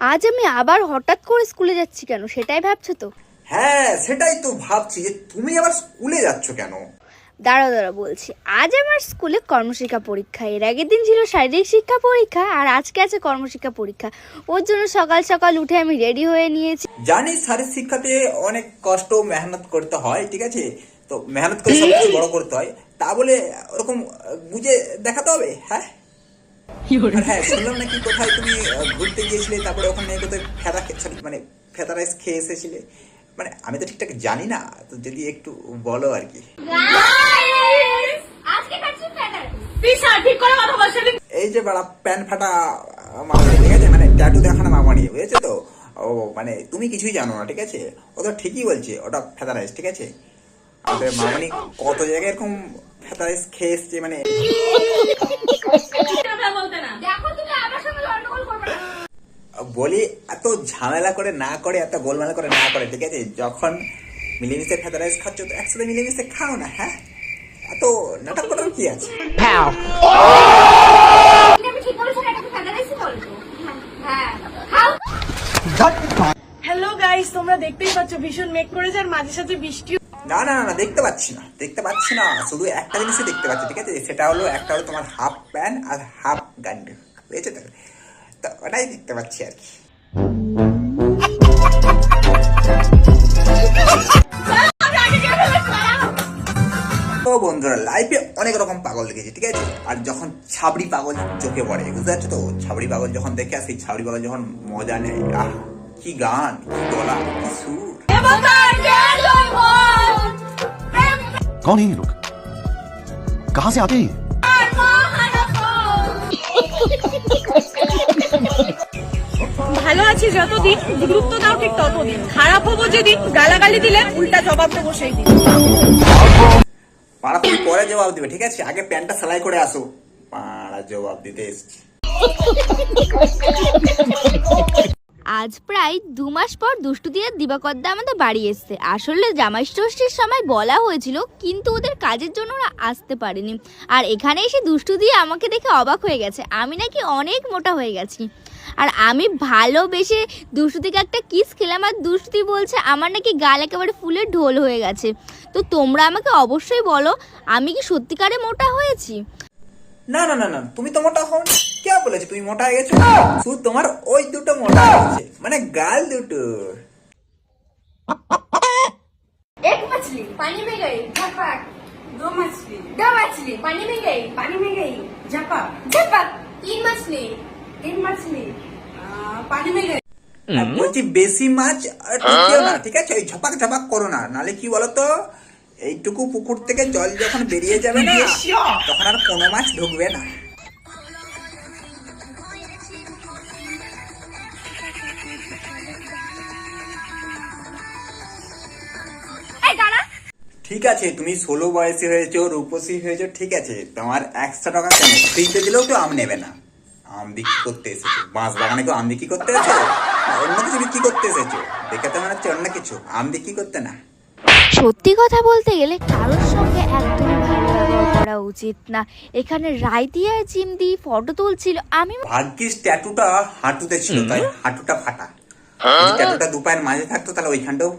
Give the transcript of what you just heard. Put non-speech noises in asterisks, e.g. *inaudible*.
আজ আমি আবার হঠাৎ করে স্কুলে যাচ্ছি কেন? সেটাই ভাবছ তো? হ্যাঁ সেটাই তো ভাবছি যে তুমি আবার স্কুলে যাচ্ছ কেন? দাঁড়া দাঁড়া বলছি। আজ আমার স্কুলে কর্মশিক্ষা পরীক্ষা। এর আগের দিন ছিল শারীরিক শিক্ষা পরীক্ষা আর আজকে আছে কর্মশিক্ষা পরীক্ষা। ওর জন্য সকাল সকাল উঠে আমি রেডি হয়ে নিয়েছি। জানি শারীরিক শিক্ষাতে অনেক কষ্ট মেহনত করতে হয় ঠিক আছে? তো মেহনত করে সব কিছু বড় করতে হয়। তা বলে ওরকম গুজে দেখাতে হবে? হ্যাঁ? আর হ্যাঁ শুনলাম নাকি কোথায় তুমি ঘুরতে গিয়েছিলে তারপরে ওখানে কোথায় ফেদা সরি মানে ফেদা রাইস খেয়ে এসেছিলে। মানে আমি তো ঠিকঠাক জানি না তো যদি একটু বলো আর কি। এই যে বাড়া প্যান ফাটা মামানি ঠিক আছে? মানে ট্যাটু দেখানো মামানি বুঝেছ তো? ও মানে তুমি কিছুই জানো না ঠিক আছে? ও তো ঠিকই বলছে ওটা ফেদারাইজ ঠিক আছে? আমাদের মামানি কত জায়গায় এরকম ফেদারাইজ খেয়ে এসছে মানে *laughs* বলি এত ঝামেলা করে না করে এত গোলমাল করে না করে ঠিক আছে? যখন মিলেমিশে ফেদারাইজ খাচ্ছ তো একসাথে মিলেমিশে খাও না হ্যাঁ? এত নাটক করার কি আছে? হ্যালো গাইস তোমরা দেখতেই পাচ্ছ ভীষণ মেঘ করেছে আর মাঝে সাঝে বৃষ্টি না না না, দেখতে পাচ্ছি না, দেখতে পাচ্ছি না, শুধু একটা জিনিসই দেখতে পাচ্ছি, ঠিক আছে? সেটা হলো, একটা হলো তোমার হাফ প্যান্ট আর হাফ গান্ড, বুঝেছ তো? তো ওটাই দেখতে পাচ্ছি আর কি। তো বন্ধুরা লাইফে অনেক রকম পাগল দেখেছি, ঠিক আছে? আর যখন ছাবড়ি পাগল চোখে পড়ে, বুঝতে পারছ তো? ছাবড়ি পাগল যখন দেখে, আর সেই ছাবড়ি পাগল যখন মজা নেয়, আহ! কি গান কি গলা কি সুর कौन है ये लोग कहां से आते हैं ये? ভালো আছি যতদিন গুরুত্ব দাও ঠিক ততদিন খারাপ হবো যেদিন গালাগালি দিলে উল্টা জবাব দেবো সেই দিন পাড়া তুমি পরে জবাব দিবে ঠিক আছে আগে প্যান্টটা সেলাই করে আসো পাড়া জবাব দিতে এসছি আজ প্রায় দু মাস পর দুষ্টু দিয়ে দিবাকরদা আমাদের বাড়ি এসছে। আসলে জামাই ষষ্ঠীর সময় বলা হয়েছিল, কিন্তু ওদের কাজের জন্য ওরা আসতে পারেনি। আর এখানে এসে দুষ্টু দিয়ে আমাকে দেখে অবাক হয়ে গেছে। আমি নাকি অনেক মোটা হয়ে গেছি। আর আমি ভালোবেসে দুষ্টুদিকে একটা কিস খেলাম, আর দুষ্টুদি বলছে, আমার নাকি গাল একেবারে ফুলের ঢোল হয়ে গেছে। তো তোমরা আমাকে অবশ্যই বলো, আমি কি সত্যিকারে মোটা হয়েছি? না না না না তুমি তো মোটা হও কে বলেছে তুমি মোটা হয়ে গেছো শুধু তোমার ওই দুটো মোটা হয়েছে মানে গাল দুটো एक मछली पानी में गई झपक দো মাছলি दो मछली पानी में गई পানি মে গই ঝাপা झपक तीन मछली তিন মাছলি পানি মে গই আর বলছি বেশি মাছ আর ঢুকিও না ঠিক আছে ওই ঝপাক ঝপাক করো না নালে কি বলতো এইটুকু পুকুর থেকে জল যখন বেরিয়ে যাবে না তখন আর কোনো মাছ ঢুকবে না। ঠিক আছে তুমি ষোলো বয়সী হয়েছো রূপসী হয়েছো ঠিক আছে। তোমার একশো টাকা কেন? ফ্রিতে দিলেও কেউ আম নেবে না। আম বিক্রি করতে এসেছ। বাঁশ বাগানে কেউ আম বিক্রি করতে এসেছ? অন্য কিছু বিক্রি করতে এসেছ? দেখে তো মনে হচ্ছে অন্য কিছু। আম বিক্রি করতে না। সত্যি কথা বলতে গেলে কারোর সঙ্গে একদম করা উচিত না। এখানে রাইদিয়া জিম দি ফটো তুলছিল আমি ভাগ্যিস ট্যাটুটা হাঁটুতে ছিল তাই হাঁটুটা ফাটা। যদি ট্যাটুটা দু পায়ের মাঝে থাকতো তাহলে ওইখানটাও